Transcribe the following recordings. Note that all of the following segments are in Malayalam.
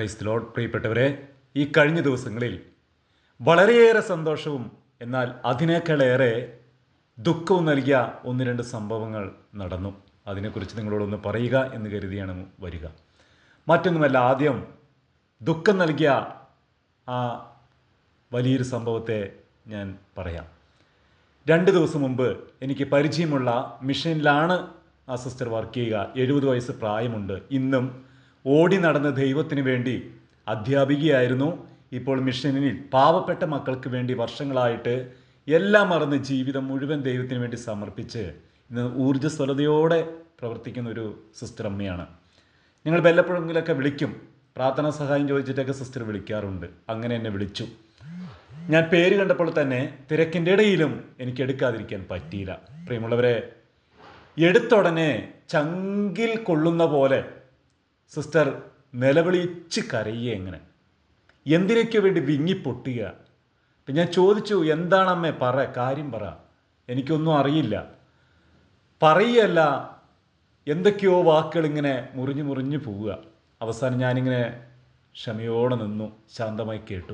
പ്രൈസ് ലോഡ് പ്രിയപ്പെട്ടവരെ ഈ കഴിഞ്ഞ ദിവസങ്ങളിൽ വളരെയേറെ സന്തോഷവും എന്നാൽ അതിനേക്കാളേറെ ദുഃഖവും നൽകിയ ഒന്ന് രണ്ട് സംഭവങ്ങൾ നടന്നു. അതിനെക്കുറിച്ച് നിങ്ങളോടൊന്ന് പറയുക എന്ന് കരുതിയാണ് വരിക. മറ്റൊന്നുമല്ല ആദ്യം ദുഃഖം നൽകിയ ആ വലിയൊരു സംഭവത്തെ ഞാൻ പറയാം. രണ്ട് ദിവസം മുമ്പ് എനിക്ക് പരിചയമുള്ള മിഷനിലാണ് ആ സിസ്റ്റർ വർക്ക് ചെയ്യുക. എഴുപത് വയസ്സ് പ്രായമുണ്ട്. ഇന്നും ഓടി നടന്ന് ദൈവത്തിന് വേണ്ടി അധ്യാപികയായിരുന്നു. ഇപ്പോൾ മിഷനിൽ പാവപ്പെട്ട മക്കൾക്ക് വേണ്ടി വർഷങ്ങളായിട്ട് എല്ലാം മറന്ന് ജീവിതം മുഴുവൻ ദൈവത്തിന് വേണ്ടി സമർപ്പിച്ച് ഇന്ന് ഊർജസ്വലതയോടെ പ്രവർത്തിക്കുന്ന ഒരു സിസ്റ്റർ അമ്മയാണ്. ഞങ്ങൾ വല്ലപ്പോഴെങ്കിലൊക്കെ വിളിക്കും. പ്രാർത്ഥനാ സഹായം ചോദിച്ചിട്ടൊക്കെ സിസ്റ്റർ വിളിക്കാറുണ്ട്. അങ്ങനെ എന്നെ വിളിച്ചു. ഞാൻ പേര് കണ്ടപ്പോൾ തന്നെ തിരക്കിന്റെ ഇടയിലും എനിക്ക് എടുക്കാതിരിക്കാൻ പറ്റിയില്ല. പ്രിയമുള്ളവരെ എടുത്തുടനെ ചങ്കിൽ കൊള്ളുന്ന പോലെ സിസ്റ്റർ നിലവിളിച്ച് കരയുക എങ്ങനെ? എന്തിനൊക്കെ വേണ്ടി വിങ്ങിപ്പൊട്ടുക അപ്പം ഞാൻ ചോദിച്ചു എന്താണമ്മേ പറ കാര്യം പറ. എനിക്കൊന്നും അറിയില്ല. പറയല്ല എന്തൊക്കെയോ വാക്കുകൾ ഇങ്ങനെ മുറിഞ്ഞു മുറിഞ്ഞു പോവുക. അവസാനം ഞാനിങ്ങനെ ക്ഷമയോടെ നിന്നു ശാന്തമായി കേട്ടു.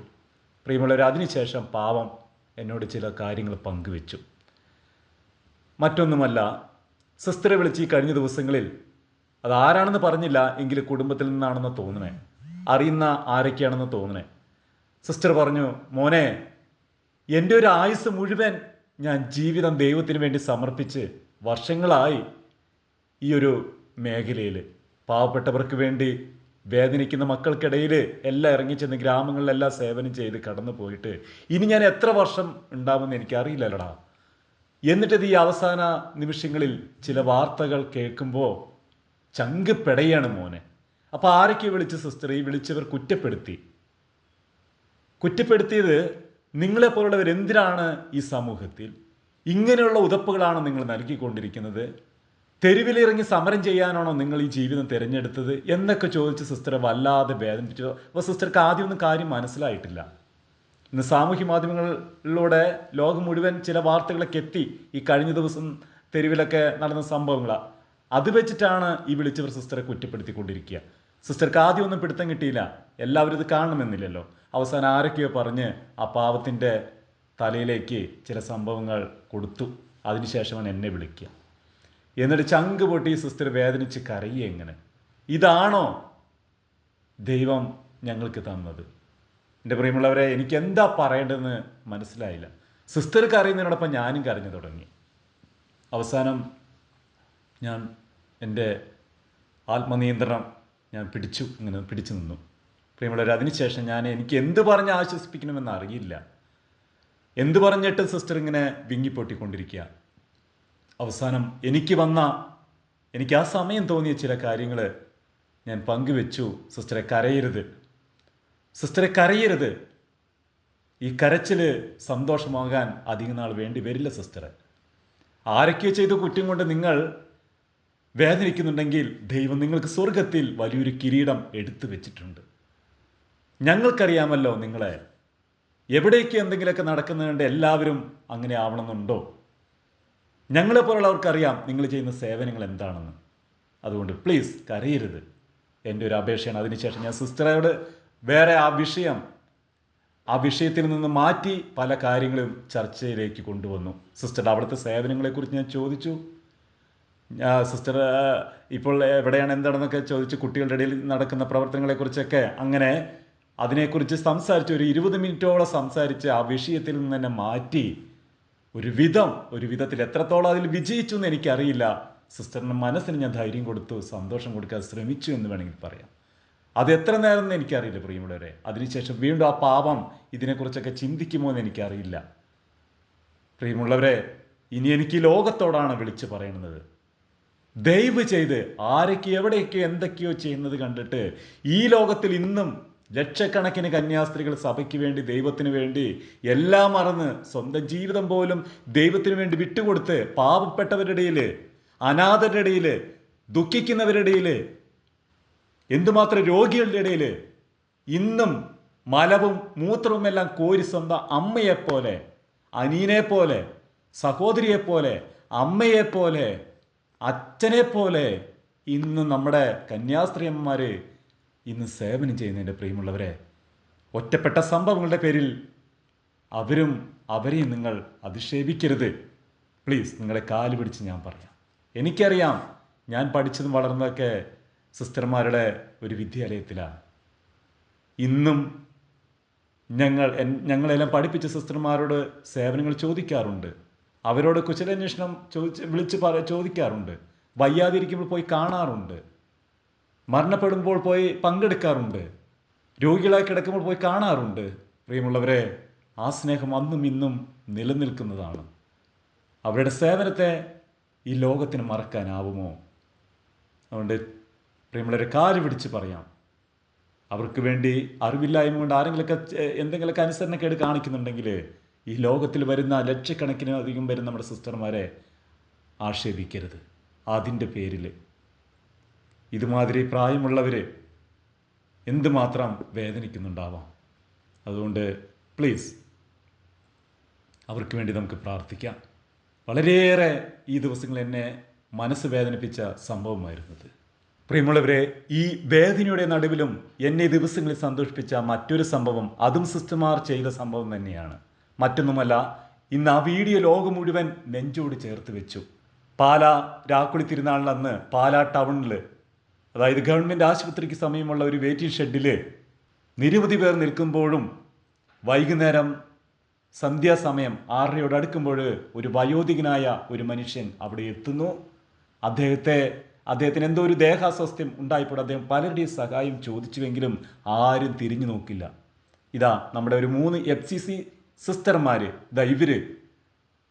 പ്രിയമുള്ളവർ അതിനുശേഷം പാവം എന്നോട് ചില കാര്യങ്ങൾ പങ്കുവെച്ചു. മറ്റൊന്നുമല്ല സിസ്റ്ററെ വിളിച്ച് ഈ കഴിഞ്ഞ ദിവസങ്ങളിൽ അത് ആരാണെന്ന് പറഞ്ഞില്ല എങ്കിൽ കുടുംബത്തിൽ നിന്നാണെന്ന് തോന്നണേ അറിയുന്ന ആരൊക്കെയാണെന്ന് തോന്നണേ സിസ്റ്റർ പറഞ്ഞു മോനെ എന്റെ ഒരു ആയുസ് മുഴുവൻ ഞാൻ ജീവിതം ദൈവത്തിന് വേണ്ടി സമർപ്പിച്ച് വർഷങ്ങളായി ഈ ഒരു മേഖലയിൽ പാവപ്പെട്ടവർക്ക് വേണ്ടി വേദനിക്കുന്ന മക്കൾക്കിടയിൽ എല്ലാം ഇറങ്ങിച്ചെന്ന് ഗ്രാമങ്ങളിലെല്ലാം സേവനം ചെയ്ത് കടന്നു പോയിട്ട് ഇനി ഞാൻ എത്ര വർഷം ഉണ്ടാവുമെന്ന് എനിക്കറിയില്ലല്ലടാ എന്നിട്ടത് ഈ അവസാന നിമിഷങ്ങളിൽ ചില വാർത്തകൾ കേൾക്കുമ്പോൾ ചങ്ക് പെടയാണ് മോനെ. അപ്പോൾ ആരൊക്കെ വിളിച്ച സിസ്റ്റർ ഈ വിളിച്ചവർ കുറ്റപ്പെടുത്തി. കുറ്റപ്പെടുത്തിയത് നിങ്ങളെപ്പോലുള്ളവർ എന്തിനാണ് ഈ സമൂഹത്തിൽ? ഇങ്ങനെയുള്ള ഉതപ്പുകളാണ് നിങ്ങൾ നൽകിക്കൊണ്ടിരിക്കുന്നത്. തെരുവിലിറങ്ങി സമരം ചെയ്യാനാണോ നിങ്ങൾ ഈ ജീവിതം തിരഞ്ഞെടുത്തത് എന്നൊക്കെ ചോദിച്ച് സിസ്റ്ററെ വല്ലാതെ വേദനിപ്പിച്ചു. അപ്പോൾ സിസ്റ്റർക്ക് ആദ്യമൊന്നും കാര്യം മനസ്സിലായിട്ടില്ല. ഇന്ന് സാമൂഹ്യ മാധ്യമങ്ങളിലൂടെ ലോകം മുഴുവൻ ചില വാർത്തകളൊക്കെ എത്തി. ഈ കഴിഞ്ഞ ദിവസം തെരുവിലൊക്കെ നടന്ന സംഭവങ്ങളാണ് അത് വെച്ചിട്ടാണ് ഈ വിളിച്ചവർ സിസ്റ്ററെ കുറ്റപ്പെടുത്തിക്കൊണ്ടിരിക്കുക. സിസ്റ്റർക്ക് ആദ്യം ഒന്നും പിടുത്തം കിട്ടിയില്ല. എല്ലാവരും ഇത് കാണണമെന്നില്ലല്ലോ. അവസാനം ആരൊക്കെയോ പറഞ്ഞ് ആ പാവത്തിന്റെ തലയിലേക്ക് ചില സംഭവങ്ങൾ കൊടുത്തു. അതിനുശേഷമാണ് എന്നെ വിളിക്കുക. എന്നിട്ട് ചങ്ക് പൊട്ടി സിസ്റ്റർ വേദനിച്ച് കരയുക എങ്ങനെ? ഇതാണോ ദൈവം ഞങ്ങൾക്ക് തന്നത്? എന്റെ പ്രിയമുള്ളവരെ എനിക്ക് എന്താ പറയേണ്ടതെന്ന് മനസ്സിലായില്ല. സിസ്റ്റർ കരയുന്നതിനോടൊപ്പം ഞാനും കരഞ്ഞു തുടങ്ങി. അവസാനം ഞാൻ എന്റെ ആത്മനിയന്ത്രണം ഞാൻ പിടിച്ചു ഇങ്ങനെ പിടിച്ചു നിന്നു. പ്രിയമുള്ളവർ അതിനുശേഷം ഞാൻ എനിക്ക് എന്ത് പറഞ്ഞ് ആശ്വസിപ്പിക്കണമെന്ന് അറിയില്ല. എന്ത് പറഞ്ഞിട്ട് സിസ്റ്റർ ഇങ്ങനെ വിങ്ങിപ്പൊട്ടിക്കൊണ്ടിരിക്കുക. അവസാനം എനിക്ക് വന്ന എനിക്ക് ആ സമയം തോന്നിയ ചില കാര്യങ്ങൾ ഞാൻ പങ്കുവെച്ചു. സിസ്റ്ററെ കരയരുത്. സിസ്റ്ററെ കരയരുത്. ഈ കരച്ചിൽ സന്തോഷമാകാൻ അധികം നാൾ വേണ്ടി വരില്ല സിസ്റ്ററെ. ആരൊക്കെയോ ചെയ്ത കുറ്റം കൊണ്ട് നിങ്ങൾ വേദനിക്കുന്നുണ്ടെങ്കിൽ ദൈവം നിങ്ങൾക്ക് സ്വർഗത്തിൽ വലിയൊരു കിരീടം എടുത്തു വെച്ചിട്ടുണ്ട്. ഞങ്ങൾക്കറിയാമല്ലോ നിങ്ങളെ എവിടേക്ക് എന്തെങ്കിലുമൊക്കെ നടക്കുന്നുണ്ട് എല്ലാവരും അങ്ങനെ ആവണമെന്നുണ്ടോ? ഞങ്ങളെപ്പോലുള്ളവർക്കറിയാം നിങ്ങൾ ചെയ്യുന്ന സേവനങ്ങൾ എന്താണെന്ന്. അതുകൊണ്ട് പ്ലീസ് കരയരുത്. എന്റെ ഒരു അപേക്ഷയാണ്. അതിനുശേഷം ഞാൻ സിസ്റ്ററോട് വേറെ ആ വിഷയം ആ വിഷയത്തിൽ നിന്ന് മാറ്റി പല കാര്യങ്ങളും ചർച്ചയിലേക്ക് കൊണ്ടുവന്നു. സിസ്റ്റർ അവിടുത്തെ സേവനങ്ങളെക്കുറിച്ച് ഞാൻ ചോദിച്ചു. സിസ്റ്റർ ഇപ്പോൾ എവിടെയാണ് എന്താണെന്നൊക്കെ ചോദിച്ച് കുട്ടികളുടെ ഇടയിൽ നടക്കുന്ന പ്രവർത്തനങ്ങളെക്കുറിച്ചൊക്കെ അങ്ങനെ അതിനെക്കുറിച്ച് സംസാരിച്ച് ഒരു ഇരുപത് മിനിറ്റോളം സംസാരിച്ച് ആ വിഷയത്തിൽ നിന്ന് തന്നെ മാറ്റി ഒരു വിധം ഒരു വിധത്തിൽ എത്രത്തോളം അതിൽ വിജയിച്ചു എന്ന് എനിക്കറിയില്ല. സിസ്റ്ററിന്റെ മനസ്സിന് ഞാൻ ധൈര്യം കൊടുത്തു സന്തോഷം കൊടുക്കാൻ ശ്രമിച്ചു എന്ന് വേണമെങ്കിൽ പറയാം. അത് എത്ര നേരം എന്ന് എനിക്കറിയില്ല പ്രിയമുള്ളവരെ. അതിനുശേഷം വീണ്ടും ആ പാപം ഇതിനെക്കുറിച്ചൊക്കെ ചിന്തിക്കുമോ എന്ന് എനിക്കറിയില്ല. പ്രിയമുള്ളവരെ ഇനി എനിക്ക് ലോകത്തോടാണ് വിളിച്ചു പറയുന്നത് ദയവ് ചെയ്ത് ആരൊക്കെ എവിടെയൊക്കെ എന്തൊക്കെയോ ചെയ്യുന്നത് കണ്ടിട്ട് ഈ ലോകത്തിൽ ഇന്നും ലക്ഷക്കണക്കിന് കന്യാസ്ത്രീകൾ സഭയ്ക്ക് വേണ്ടി ദൈവത്തിന് വേണ്ടി എല്ലാം മറന്ന് സ്വന്തം ജീവിതം പോലും ദൈവത്തിന് വേണ്ടി വിട്ടുകൊടുത്ത് പാവപ്പെട്ടവരുടെ ഇടയിൽ അനാഥരുടെ ഇടയിൽ ദുഃഖിക്കുന്നവരുടെ ഇടയിൽ എന്തുമാത്രം രോഗികളുടെ ഇടയിൽ ഇന്നും മലവും മൂത്രവും എല്ലാം കോരി സ്വന്തം അമ്മയെപ്പോലെ അനിയനെപ്പോലെ സഹോദരിയെപ്പോലെ അമ്മയെപ്പോലെ അച്ഛനെപ്പോലെ ഇന്ന് നമ്മുടെ കന്യാസ്ത്രീയന്മാർ ഇന്ന് സേവനം ചെയ്യുന്നതിന്റെ പ്രിയമുള്ളവരെ ഒറ്റപ്പെട്ട സംഭവങ്ങളുടെ പേരിൽ അവരും അവരെയും നിങ്ങൾ അധിക്ഷേപിക്കരുത്. പ്ലീസ് നിങ്ങളെ കാൽ പിടിച്ച് ഞാൻ പറയാം. എനിക്കറിയാം ഞാൻ പഠിച്ചതും വളർന്നതൊക്കെ സിസ്റ്റർമാരുടെ ഒരു വിദ്യാലയത്തിലാണ്. ഇന്നും ഞങ്ങൾ ഞങ്ങളെല്ലാം പഠിപ്പിച്ച സിസ്റ്റർമാരോട് സേവനങ്ങൾ ചോദിക്കാറുണ്ട്. അവരോട് കുശലാന്വേഷണം ചോദിച്ച് വിളിച്ച് പറ ചോദിക്കാറുണ്ട്. വയ്യാതിരിക്കുമ്പോൾ പോയി കാണാറുണ്ട്. മരണപ്പെടുമ്പോൾ പോയി പങ്കെടുക്കാറുണ്ട്. രോഗികളായി കിടക്കുമ്പോൾ പോയി കാണാറുണ്ട്. പ്രിയമുള്ളവരെ ആ സ്നേഹം അന്നും ഇന്നും നിലനിൽക്കുന്നതാണ്. അവരുടെ സേവനത്തെ ഈ ലോകത്തിന് മറക്കാനാവുമോ? അതുകൊണ്ട് പ്രിയമുള്ളവരെ കാൽ പിടിച്ച് പറയാം. അവർക്ക് വേണ്ടി അറിവില്ലായ്മ കൊണ്ട് ആരെങ്കിലുമൊക്കെ എന്തെങ്കിലുമൊക്കെ അനുസരണക്കേട് കാണിക്കുന്നുണ്ടെങ്കിൽ ഈ ലോകത്തിൽ വരുന്ന ലക്ഷക്കണക്കിന് അധികം വരുന്ന നമ്മുടെ സിസ്റ്റർമാരെ ആക്ഷേപിക്കരുത്. അതിന്റെ പേരിൽ. ഇതുമാതിരി പ്രായമുള്ളവർ എന്തുമാത്രം വേദനിക്കുന്നുണ്ടാവാം. അതുകൊണ്ട് പ്ലീസ് അവർക്ക് വേണ്ടി നമുക്ക് പ്രാർത്ഥിക്കാം. വളരെയേറെ ഈ ദിവസങ്ങൾ എന്നെ മനസ്സ് വേദനിപ്പിച്ച സംഭവമായിരുന്നത്. പ്രിയമുള്ളവരെ ഈ വേദനയുടെ നടുവിലും എന്നെ ദിവസങ്ങളിൽ സന്തോഷിപ്പിച്ച മറ്റൊരു സംഭവം അതും സിസ്റ്റർമാർ ചെയ്ത സംഭവം തന്നെയാണ്. മറ്റൊന്നുമല്ല ഇന്ന് ആ വീഡിയോ ലോകം മുഴുവൻ നെഞ്ചോട് ചേർത്ത് വെച്ചു. പാല രാക്കുളി തിരുനാളിനന്ന് പാല ടൗണിൽ അതായത് ഗവൺമെന്റ് ആശുപത്രിക്ക് സമീപമുള്ള ഒരു വെയിറ്റിംഗ് ഷെഡിൽ നിരവധി പേർ നിൽക്കുമ്പോഴും വൈകുന്നേരം സന്ധ്യാസമയം ആറരയോട് അടുക്കുമ്പോൾ ഒരു വയോധികനായ ഒരു മനുഷ്യൻ അവിടെ എത്തുന്നു. അദ്ദേഹത്തെ അദ്ദേഹത്തിന് എന്തോ ഒരു ദേഹാസ്വാസ്ഥ്യം ഉണ്ടായപ്പോൾ അദ്ദേഹം പലരുടെയും സഹായം ചോദിച്ചുവെങ്കിലും ആരും തിരിഞ്ഞു നോക്കില്ല. ഇതാ നമ്മുടെ ഒരു മൂന്ന് എഫ് സി സി സിസ്റ്റർമാർ ദാ ഇവർ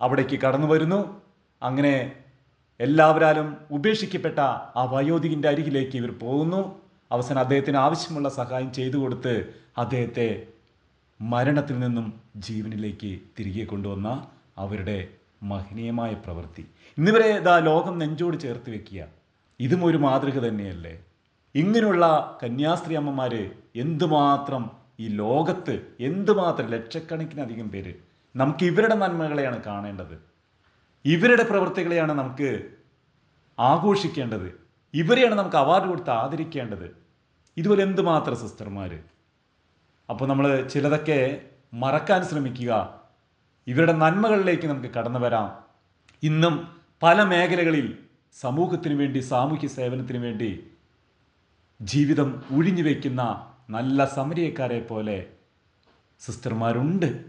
അവിടേക്ക് കടന്നു വരുന്നു. അങ്ങനെ എല്ലാവരാലും ഉപേക്ഷിക്കപ്പെട്ട ആ വയോധികന്റെ അരികിലേക്ക് ഇവർ പോകുന്നു. അവസാനം അദ്ദേഹത്തിന് ആവശ്യമുള്ള സഹായം ചെയ്തു കൊടുത്ത് അദ്ദേഹത്തെ മരണത്തിൽ നിന്നും ജീവനിലേക്ക് തിരികെ കൊണ്ടുവന്ന അവരുടെ മഹനീയമായ പ്രവൃത്തി. ഇന്നിവരെ ഇതാ ലോകം നെഞ്ചോട് ചേർത്ത് വെക്കുക ഇതും ഒരു മാതൃക തന്നെയല്ലേ? ഇങ്ങനെയുള്ള കന്യാസ്ത്രീ അമ്മമാർ എന്തുമാത്രം ഈ ലോകത്ത് എന്തുമാത്രം ലക്ഷക്കണക്കിനധികം പേര് നമുക്ക് ഇവരുടെ നന്മകളെയാണ് കാണേണ്ടത്. ഇവരുടെ പ്രവൃത്തികളെയാണ് നമുക്ക് ആഘോഷിക്കേണ്ടത്. ഇവരെയാണ് നമുക്ക് അവാർഡ് കൊടുത്ത് ആദരിക്കേണ്ടത്. ഇതുപോലെ എന്തുമാത്രം സിസ്റ്റർമാർ അപ്പോൾ നമ്മൾ ചിലതൊക്കെ മറക്കാൻ ശ്രമിക്കുക. ഇവരുടെ നന്മകളിലേക്ക് നമുക്ക് കടന്നു വരാം. ഇന്നും പല മേഖലകളിൽ സമൂഹത്തിന് വേണ്ടി സാമൂഹ്യ സേവനത്തിന് വേണ്ടി ജീവിതം ഒഴിഞ്ഞു വയ്ക്കുന്ന നല്ല സമരിയക്കാരെ പോലെ സിസ്റ്റർമാരുണ്ട്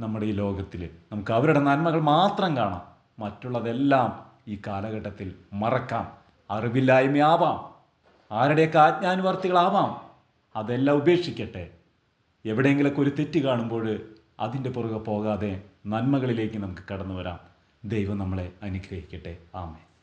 നമ്മുടെ ഈ ലോകത്തിൽ നമുക്ക് അവരുടെ നന്മകൾ മാത്രം കാണാം. മറ്റുള്ളതെല്ലാം ഈ കാലഘട്ടത്തിൽ മറക്കാം. അറിവില്ലായ്മയാവാം. ആരുടെയൊക്കെ ആജ്ഞാനുവർത്തികളാവാം. അതെല്ലാം ഉപേക്ഷിക്കട്ടെ. എവിടെയെങ്കിലൊക്കെ ഒരു തെറ്റ് കാണുമ്പോൾ അതിന്റെ പുറകെ പോകാതെ നന്മകളിലേക്ക് നമുക്ക് കടന്നു വരാം. ദൈവം നമ്മളെ അനുഗ്രഹിക്കട്ടെ. ആമേ